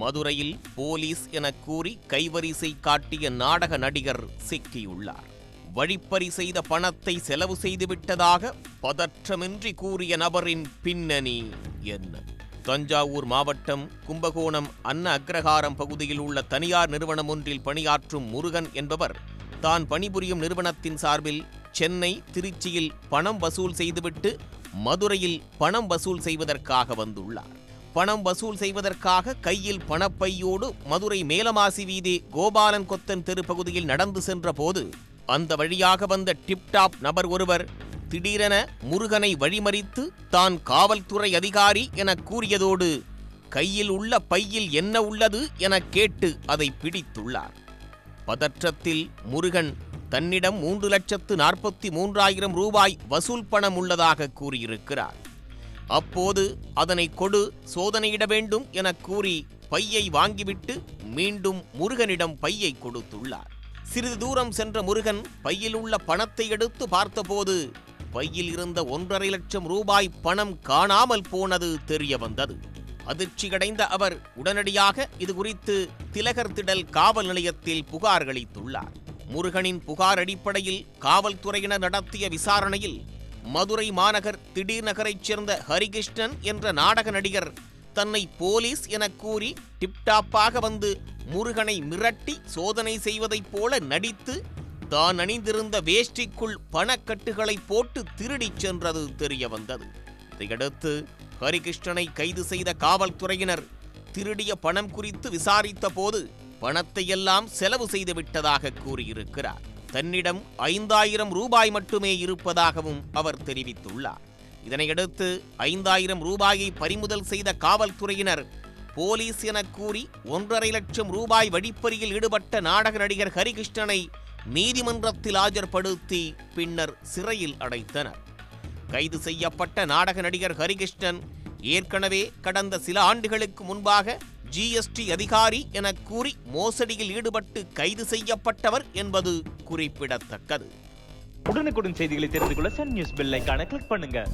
மதுரையில் போலீஸ் என கூறி கைவரிசை காட்டிய நாடக நடிகர் சிக்கியுள்ளார். வழிப்பறி செய்த பணத்தை செலவு செய்துவிட்டதாக பதற்றமின்றி கூறிய நபரின் பின்னணி என்ன? தஞ்சாவூர் மாவட்டம் கும்பகோணம் அன்ன அக்ரஹாரம் பகுதியில் உள்ள தனியார் நிறுவனம் ஒன்றில் பணியாற்றும் முருகன் என்பவர் தான் பணிபுரியும் நிறுவனத்தின் சார்பில் சென்னை திருச்சியில் பணம் வசூல் செய்துவிட்டு மதுரையில் பணம் வசூல் செய்வதற்காக வந்துள்ளார். பணம் வசூல் செய்வதற்காக கையில் பணப்பையோடு மதுரை மேலமாசி வீதி கோபாலன் கொத்தன் தெரு பகுதியில் நடந்து சென்றபோது அந்த வழியாக வந்த டிப்டாப் நபர் ஒருவர் திடீரென முருகனை வழிமறித்து தான் காவல்துறை அதிகாரி என கூறியதோடு கையில் உள்ள பையில் என்ன உள்ளது என கேட்டு அதை பிடித்துள்ளார். பதற்றத்தில் முருகன் தன்னிடம் மூன்று லட்சத்து நாற்பத்தி மூன்றாயிரம் ரூபாய் வசூல் பணம் உள்ளதாக கூறியிருக்கிறார். அப்போது அதனை கொடு சோதனையிட வேண்டும் என கூறி பையை வாங்கிவிட்டு மீண்டும் முருகனிடம் பையை கொடுத்துள்ளார். சிறிது தூரம் சென்ற முருகன் பையில் உள்ள பணத்தை எடுத்து பார்த்தபோது பையில் இருந்த ஒன்றரை லட்சம் ரூபாய் பணம் காணாமல் போனது தெரிய வந்தது அதிர்ச்சியடைந்த அவர் உடனடியாக இது குறித்து திலகர் திடல் காவல் நிலையத்தில் புகார் அளித்துள்ளார். முருகனின் புகார் அடிப்படையில் காவல்துறையினர் நடத்திய விசாரணையில் மதுரை மாநகர் திடீர் நகரைச் சேர்ந்த ஹரிகிருஷ்ணன் என்ற நாடக நடிகர் தன்னை போலீஸ் என கூறி டிப்டாப்பாக வந்து முருகனை மிரட்டி சோதனை செய்வதைப் போல நடித்து தான் அணிந்திருந்த வேஷ்டிக்குள் பணக்கட்டுகளை போட்டு திருடிச் சென்றது தெரிய வந்தது இதையடுத்து ஹரிகிருஷ்ணனை கைது செய்த காவல்துறையினர் திருடிய பணம் குறித்து விசாரித்த போது பணத்தையெல்லாம் செலவு செய்து விட்டதாக கூறியிருக்கிறார். தன்னிடம் ஐந்தாயிரம் ரூபாய் மட்டுமே இருப்பதாகவும் அவர் தெரிவித்துள்ளார். இதனையடுத்து ஐந்தாயிரம் ரூபாயை பறிமுதல் செய்த காவல்துறையினர் போலீஸ் என கூறி ஒன்றரை லட்சம் ரூபாய் வழிப்பறியில் ஈடுபட்ட நாடக நடிகர் ஹரிகிருஷ்ணனை நீதிமன்றத்தில் ஆஜர்படுத்தி பின்னர் சிறையில் அடைத்தனர். கைது செய்யப்பட்ட நாடக நடிகர் ஹரிகிருஷ்ணன் ஏற்கனவே கடந்த சில ஆண்டுகளுக்கு முன்பாக ஜிஎஸ்டி அதிகாரி என கூறி மோசடியில் ஈடுபட்டு கைது செய்யப்பட்டவர் என்பது குறிப்பிடத்தக்கது. உடனுக்குடன் செய்திகளை தெரிந்து கொள்ள சன் நியூஸ் பெல் கிளிக் பண்ணுங்க.